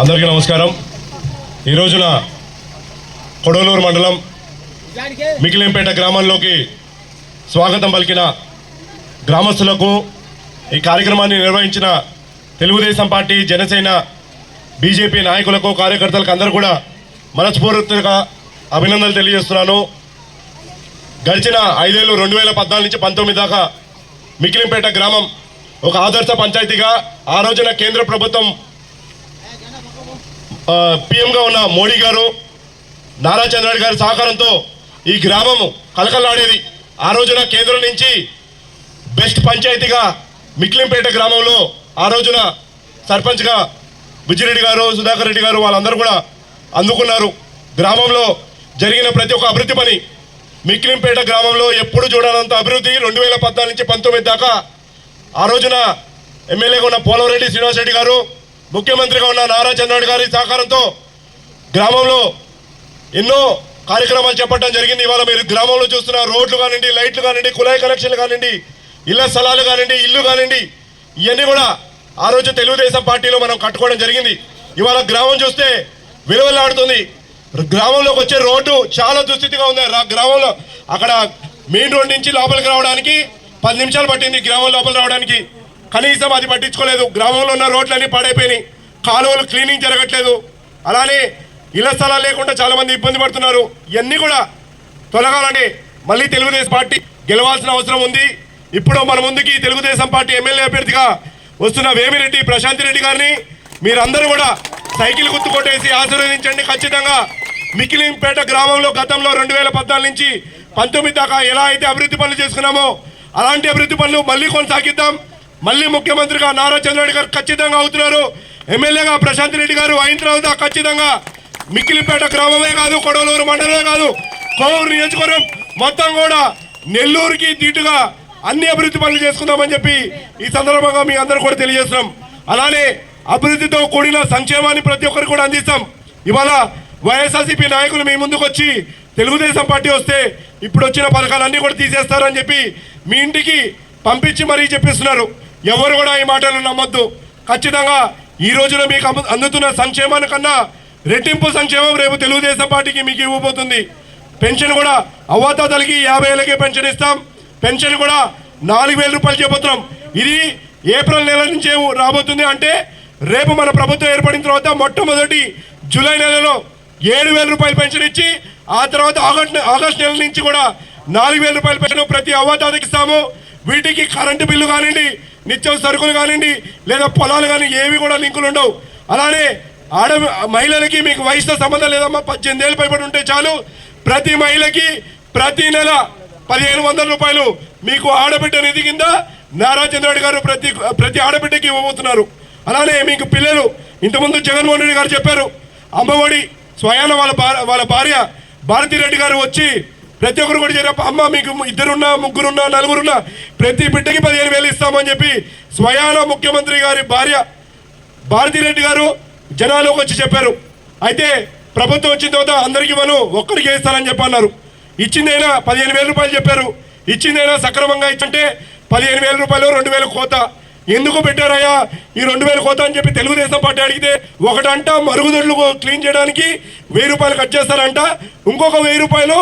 అందరికీ నమస్కారం. ఈ రోజున కొడవలూరు మండలం మికిలింపేట గ్రామంలోకి స్వాగతం పలికిన గ్రామస్తులకు ఈ కార్యక్రమాన్ని నిర్వహించిన తెలుగుదేశం పార్టీ జనసేన బీజేపీ నాయకులకు కార్యకర్తలకు అందరూ కూడా మనస్ఫూర్తిగా అభినందనలు తెలియజేస్తున్నాను. గడిచిన ఐదేళ్ళు రెండు వేల పద్నాలుగు నుంచి పంతొమ్మిది దాకా మికిలింపేట గ్రామం ఒక ఆదర్శ పంచాయతీగా ఆ రోజున కేంద్ర ప్రభుత్వం పిఎంగా ఉన్న మోడీ గారు నారా చంద్రబాబు గారి సహకారంతో ఈ గ్రామము కలకలాడేది ఆ రోజున కేంద్రం నుంచి బెస్ట్ పంచాయతీగా మిక్లింపేట గ్రామంలో ఆ రోజున సర్పంచ్గా బుజ్జిరెడ్డి గారు సుధాకర్ రెడ్డి గారు వాళ్ళందరూ కూడా అందుకున్నారు. గ్రామంలో జరిగిన ప్రతి ఒక్క అభివృద్ధి పని మిక్లింపేట గ్రామంలో ఎప్పుడు చూడనంత అభివృద్ధి. రెండు వేల పద్నాలుగు నుంచి పంతొమ్మిది దాకా ఆ రోజున ఎమ్మెల్యేగా ఉన్న పోలవరెడ్డి శ్రీనివాసరెడ్డి గారు ముఖ్యమంత్రిగా ఉన్న నారా చంద్రబాబు గారి సహకారంతో గ్రామంలో ఎన్నో కార్యక్రమాలు చేపట్టడం జరిగింది. ఇవాళ మీరు గ్రామంలో చూస్తున్న రోడ్లు కానివ్వండి లైట్లు కానివ్వండి కుళాయి కనెక్షన్లు కానివ్వండి ఇళ్ళ స్థలాలు కానివ్వండి ఇల్లు కానివ్వండి ఇవన్నీ కూడా ఆ రోజు తెలుగుదేశం పార్టీలో మనం కట్టుకోవడం జరిగింది. ఇవాళ గ్రామం చూస్తే విలువలాడుతుంది. గ్రామంలోకి వచ్చే రోడ్డు చాలా దుస్థితిగా ఉంది. గ్రామంలో అక్కడ మెయిన్ రోడ్ నుంచి లోపలికి రావడానికి పది నిమిషాలు పట్టింది గ్రామం లోపల రావడానికి. కనీసం అది పట్టించుకోలేదు. గ్రామంలో ఉన్న రోడ్లన్నీ పాడైపోయినాయి. కాలువలు క్లీనింగ్ జరగట్లేదు. అలానే ఇళ్ళ స్థలాలు లేకుండా చాలామంది ఇబ్బంది పడుతున్నారు. ఇవన్నీ కూడా తొలగాలని మళ్ళీ తెలుగుదేశం పార్టీ గెలవాల్సిన అవసరం ఉంది. ఇప్పుడు మన ముందుకి తెలుగుదేశం పార్టీ ఎమ్మెల్యే అభ్యర్థిగా వస్తున్న వేమిరెడ్డి ప్రశాంతి రెడ్డి గారిని మీరందరూ కూడా సైకిల్ గుర్తుకొట్టేసి ఆశీర్వదించండి. ఖచ్చితంగా మికిలింపేట గ్రామంలో గతంలో రెండు వేల పద్నాలుగు నుంచి పంతొమ్మిది దాకా ఎలా అయితే అభివృద్ధి పనులు చేసుకున్నామో అలాంటి అభివృద్ధి పనులు మళ్ళీ కొనసాగిద్దాం. మళ్ళీ ముఖ్యమంత్రిగా నారా చంద్రబాబు గారు ఖచ్చితంగా అవుతున్నారు. ఎమ్మెల్యేగా ప్రశాంత్ రెడ్డి గారు అయిన తర్వాత ఖచ్చితంగా మిక్కిలిపేట గ్రామమే కాదు కొడవలూరు మండలమే కాదు కోవూరు నియోజకవర్గం మొత్తం కూడా నెల్లూరుకి దీటుగా అన్ని అభివృద్ధి పనులు చేసుకుందామని చెప్పి ఈ సందర్భంగా మీ అందరూ కూడా తెలియజేస్తున్నాం. అలానే అభివృద్ధితో కూడిన సంక్షేమాన్ని ప్రతి ఒక్కరికి కూడా అందిస్తాం. ఇవాళ వైఎస్ఆర్సీపీ నాయకులు మీ ముందుకు వచ్చి తెలుగుదేశం పార్టీ వస్తే ఇప్పుడు వచ్చిన పథకాలన్నీ కూడా తీసేస్తారని చెప్పి మీ ఇంటికి పంపించి మరీ చెప్పిస్తున్నారు. ఎవరు కూడా ఈ మాటలు నమ్మొద్దు. ఖచ్చితంగా ఈ రోజున మీకు అమ్ము- అందుతున్న సంక్షేమాన్ని కన్నా రెట్టింపు సంక్షేమం రేపు తెలుగుదేశం పార్టీకి మీకు ఇవ్వబోతుంది. పెన్షన్ కూడా అవ్వాతాతలకి యాభై ఏళ్ళకే పెన్షన్ ఇస్తాం. పెన్షన్ కూడా నాలుగు వేల రూపాయలు చేయబోతున్నాం ఇది ఏప్రిల్ నెల నుంచే రాబోతుంది అంటే రేపు మన ప్రభుత్వం ఏర్పడిన తర్వాత మొట్టమొదటి జూలై నెలలో ఏడు వేల రూపాయలు పెన్షన్ ఇచ్చి ఆ తర్వాత ఆగస్టు ఆగస్టు నెల నుంచి కూడా నాలుగు వేల రూపాయలు పెన్షన్ ప్రతి అవ్వాతాతకి ఇస్తాము. వీటికి కరెంటు బిల్లు కానివ్వండి నిత్యం సరుకులు కానివ్వండి లేదా పొలాలు కానీ ఏవి కూడా లింకులు ఉండవు. అలానే ఆడ మహిళలకి మీకు వయసుతో సంబంధం లేదమ్మా పద్దెనిమిది ఏళ్ళు పైబడి ఉంటే చాలు. ప్రతి మహిళకి ప్రతి నెల పదిహేను వందల రూపాయలు మీకు ఆడబిడ్డ నిధి కింద నారా చంద్రబాబు గారు ప్రతి ప్రతి ఆడబిడ్డకి ఇవ్వబోతున్నారు. అలానే మీకు పిల్లలు ఇంతకుముందు జగన్మోహన్ రెడ్డి గారు చెప్పారు అమ్మఒడి స్వయాన వాళ్ళ భార్య వాళ్ళ భార్య భారతీ రెడ్డి గారు వచ్చి ప్రతి ఒక్కరు కూడా చెప్పారు అమ్మ మీకు ఇద్దరున్నా ముగ్గురున్నా నలుగురున్నా ప్రతి బిడ్డకి పదిహేను వేలు ఇస్తామని చెప్పి స్వయాన ముఖ్యమంత్రి గారి భార్య భారతిరెడ్డి గారు జనాలకు వచ్చి చెప్పారు. అయితే ప్రభుత్వం వచ్చిన తర్వాత అందరికీ మనం ఒక్కరికి ఇస్తానని చెప్పన్నారు. ఇచ్చిందైనా పదిహేను వేల రూపాయలు చెప్పారు. ఇచ్చిందైనా సక్రమంగా ఇచ్చంటే పదిహేను వేల రూపాయలు రెండు వేల కోత. ఎందుకు పెట్టారయ్యా? ఈ రెండు వేల కోత అని చెప్పి తెలుగుదేశం పార్టీ అడిగితే ఒకటంట మరుగుదొడ్లు క్లీన్ చేయడానికి వెయ్యి రూపాయలు కట్ చేస్తారంట. ఇంకొక వెయ్యి రూపాయలు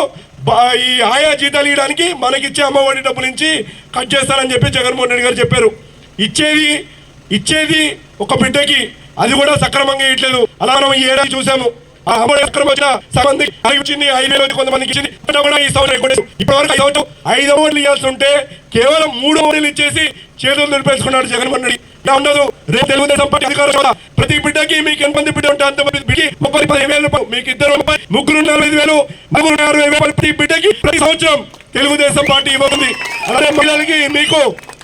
ఈ ఆయా జీతాలు ఇవ్వడానికి మనకిచ్చే అమ్మఒడి డబ్బు నుంచి కట్ చేస్తారని చెప్పి జగన్మోహన్ రెడ్డి గారు చెప్పారు. ఇచ్చేది ఇచ్చేది ఒక బిడ్డకి. అది కూడా సక్రమంగా ఇవ్వట్లేదు. అలా మనం ఈ ఏడాది చూసాము. ఆ అమ్మఒడి ఎక్కడ వచ్చిన సగంది ఐదు ఐదు వేలు వచ్చి కొంతమందికి ఇచ్చింది. ఇప్పటికి కూడా ఈ సంవత్సరం ఎక్కువ ఇప్పటివరకు ఐదు ఓట్లు ఐదు ఓట్లు ఇవ్వాల్సి ఉంటే కేవలం మూడు ఓట్లు ఇచ్చేసి చేతులు నిలిపేసుకున్నాడు జగన్మోహన్ రెడ్డి. ఇలా ఉండదు. రేపు తెలుగుదేశం పార్టీ అధికారం ప్రతి బిడ్డకి మీకు ఎంతమంది బిడ్డ ఉంటే అంతమంది బిడ్డకి ముప్పై పదిహేను వేలు రూపాయలు. మీకు ఇద్దరు ముప్పై ముగ్గురు నలభై ఐదు వేలు నలుగురు అరవై వేలు ప్రతి బిడ్డకి ప్రతి సంవత్సరం తెలుగుదేశం పార్టీ ఇవ్వండి అలాగే మహిళలకి మీకు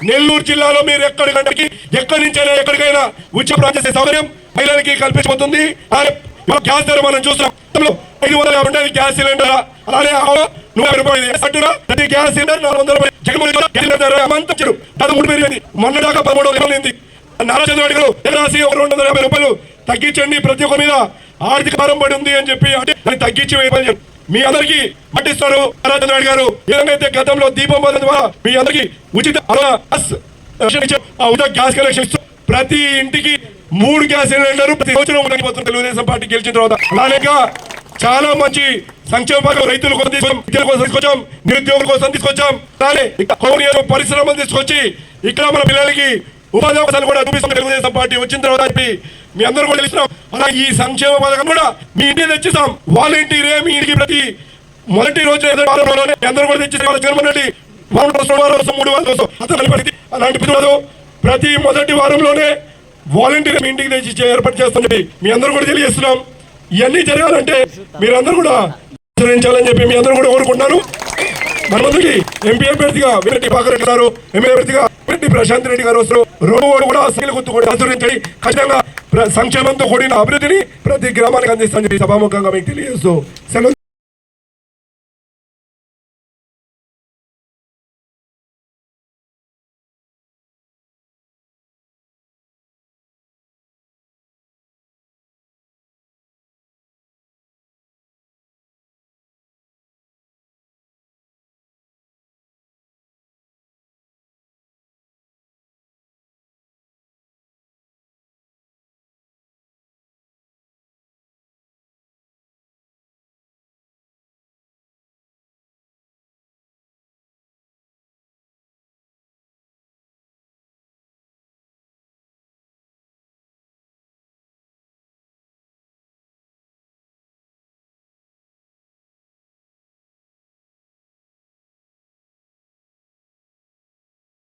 నెల్లూరు జిల్లాలో మీరు ఎక్కడి గంటకి ఎక్కడి నుంచైనా ఎక్కడికైనా ఉచిత ప్రాజెక్ట్ సౌకర్యం మహిళలకి కల్పించబోతుంది. ఇవాళ గ్యాస్ ధర మనం చూస్తున్నాం ఐదు వందల యాభై ఉండేది గ్యాస్ సిలిండర్ అలానే నూట యాభై రూపాయలు వేసినట్టుగా ప్రతి గ్యాస్ సిలిండర్ నాలుగు వందల రూపాయలు జగన్మోహన్ రెడ్డి గ్యాస్ సిలిండర్ ధర దాదాపు మూడు పెరిగింది మొన్న దాకా పదమూడు వందలు నారా చంద్రబాబు గారు రాసి రెండు వందల యాభై రూపాయలు తగ్గించండి ప్రతి ఒక్క మీద ఆర్థిక భారం పడి ఉంది అని చెప్పి అంటే దాన్ని తగ్గించి వేయమని మీ అందరికి పట్టిస్తారు నారా చంద్రబాబు గారు ఏదైతే గతంలో దీపం పథకం ద్వారా మీ అందరికి ఉచిత అలా ఉచిత గ్యాస్ కనెక్షన్ ఇస్తూ ప్రతి ఇంటికి మూడు గ్యాస్ సిలిండర్ ప్రతి సంవత్సరం తెలుగుదేశం పార్టీ గెలిచిన తర్వాత అలానే చాలా మంచి సంక్షేమ పథకం రైతుల కోసం తీసుకొచ్చాం కోసం తీసుకొచ్చాం నిరుద్యోగుల కోసం తీసుకొచ్చాం. అలానే కోరియర్ పరిశ్రమలు తీసుకొచ్చి ఇక్కడ మన పిల్లలకి ఉపాధి అవకాశాలు కూడా చూపిస్తాం. తెలుగుదేశం పార్టీ వచ్చిన తర్వాత చెప్పి మీ అందరూ కూడా తెలిసినాం అలా ఈ సంక్షేమ పథకం కూడా మీ ఇంటికి తెచ్చిస్తాం. వాలంటీరే మీ ఇంటికి ప్రతి మొదటి రోజు అందరూ కూడా తెచ్చి జగన్మోహన్ రెడ్డి వారం రోజు మూడు వారం కోసం అతను అలాంటి పిల్లలు ప్రతి మొదటి వారంలోనే వాలంటీర్ మీ ఇంటికి తెచ్చి ఏర్పాటు చేస్తామని చెప్పి మీ అందరూ కూడా తెలియజేస్తున్నాం. ఇవన్నీ జరగాలంటే మీరందరూ కూడా ఆచరించాలని చెప్పి మీ అందరూ కూడా కోరుకుంటున్నాను. మన ఎంపీ అభ్యర్థిగా వీరెడ్డి భాకర్ గారు ఎమ్మెల్యే అభ్యర్థిగా రెడ్డి ప్రశాంత్ రెడ్డి గారు వస్తారు. రోడ్డు కూడా సైకిల్ గుర్తు కూడా ఆచరించండి. ఖచ్చితంగా సంక్షేమంతో కూడిన అభివృద్ధిని ప్రతి గ్రామానికి అందిస్తామని చెప్పి సభాముఖంగా మీకు తెలియజేస్తూ సెలవు